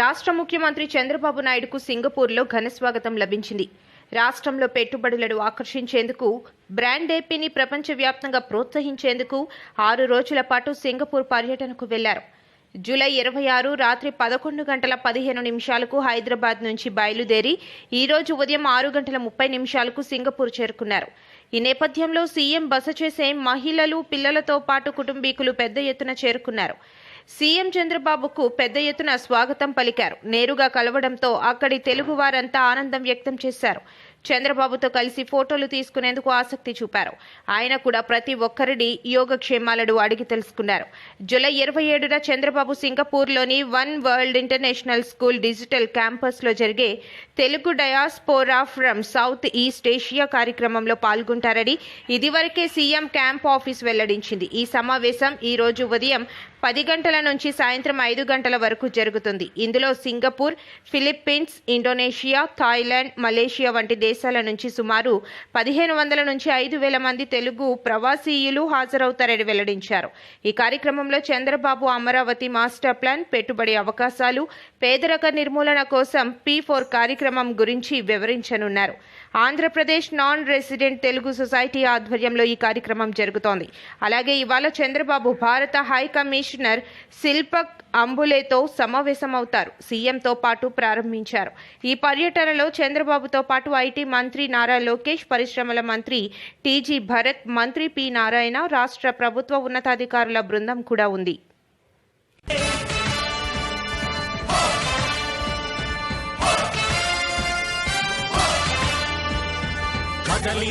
రాష్ట్ర ముఖ్యమంత్రి చంద్రబాబు నాయుడుకు సింగపూర్లో ఘన స్వాగతం లభించింది. రాష్ట్రంలో పెట్టుబడులను ఆకర్షించేందుకు బ్రాండ్ ఏపీని ప్రపంచవ్యాప్తంగా ప్రోత్సహించేందుకు ఆరు రోజుల పాటు సింగపూర్ పర్యటనకు వెళ్ళారు. జూలై ఇరవై ఆరు రాత్రి పదకొండు గంటల పదిహేను నిమిషాలకు హైదరాబాద్ నుంచి బయలుదేరి ఈ రోజు ఉదయం ఆరు గంటల ముప్పై నిమిషాలకు సింగపూర్ చేరుకున్నారు. ఈ నేపథ్యంలో సీఎం బస చేసే మహిళలు పిల్లలతో పాటు కుటుంబీకులు పెద్ద ఎత్తున చేరుకున్నారు. సీఎం చంద్రబాబుకు పెద్ద ఎత్తున స్వాగతం పలికారు. నేరుగా కలవడంతో అక్కడి తెలుగు వారంతా ఆనందం వ్యక్తం చేశారు. చంద్రబాబుతో కలిసి ఫోటోలు తీసుకునేందుకు ఆసక్తి చూపారు. ఆయన కూడా ప్రతి ఒక్కరిని యోగక్షేమాలను అడిగి తెలుసుకున్నారు. జూలై ఇరవై ఏడున Chandrababu సింగపూర్లోని one world international school digital క్యాంపస్లో జరిగే Telugu diaspora from South East Asia కార్యక్రమంలో పాల్గొంటారని ఇదివరకే సీఎం క్యాంప్ ఆఫీస్ వెల్లడించింది. ఈ సమావేశం ఈ రోజు ఉదయం పది గంటల నుంచి సాయంత్రం ఐదు గంటల వరకు జరుగుతుంది. ఇందులో Singapore Philippines Indonesia Thailand Malaysia వంటి దేశాల నుంచి సుమారు పదిహేను వందల నుంచి ఐదు వేల మంది తెలుగు ప్రవాసీయులు హాజరవుతారని వెల్లడించారు. ఈ కార్యక్రమంలో చంద్రబాబు అమరావతి మాస్టర్ ప్లాన్ పెట్టుబడి అవకాశాలు పేదరిక నిర్మూలన కోసం పీ ఫోర్ కార్యక్రమం గురించి వివరించనున్నారు. Andhra Pradesh non resident Telugu society ఆధ్వర్యంలో ఈ కార్యక్రమం జరుగుతోంది. అలాగే ఇవాళ చంద్రబాబు భారత హై కమిషనర్ శిల్పక్ అంబులేతో సమావేశమవుతారు. సీఎంతో పాటు ప్రారంభించారు. ఈ పర్యటనలో చంద్రబాబుతో పాటు ఐటీ మంత్రి నారా లోకేష్ పరిశ్రమల మంత్రి టీజీ భరత్ మంత్రి పి నారాయణ రాష్ట్ర ప్రభుత్వ ఉన్నతాధికారుల బృందం కూడా ఉంది. కదలి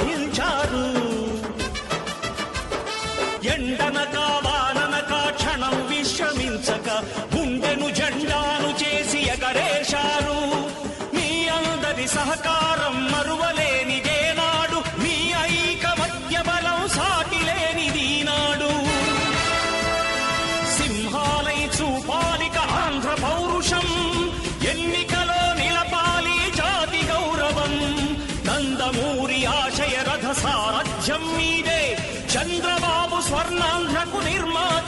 సహకారం మరువలేనిదేనాడు మీ ఐకమత్య బలం సాటిలేనిదీనాడు సింహాలై చూపాలిక ఆంధ్ర పౌరుషం ఎన్నికలో నిలపాలి జాతి గౌరవం. నందమూరి ఆశయ రథ సారథ్యం మీదే చంద్రబాబు స్వర్ణాంధ్రకు నిర్మాత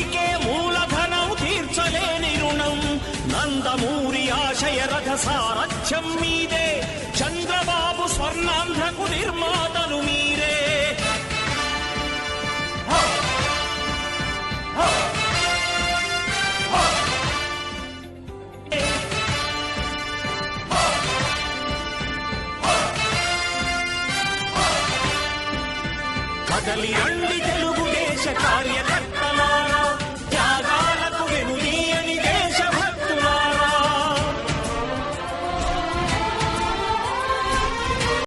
సారథ్యం మీదే. చంద్రబాబు స్వర్ణాంధ్రకు నిర్మాతలు మీరే. కదలి అండి తెలుగుదేశ కార్యకర్త.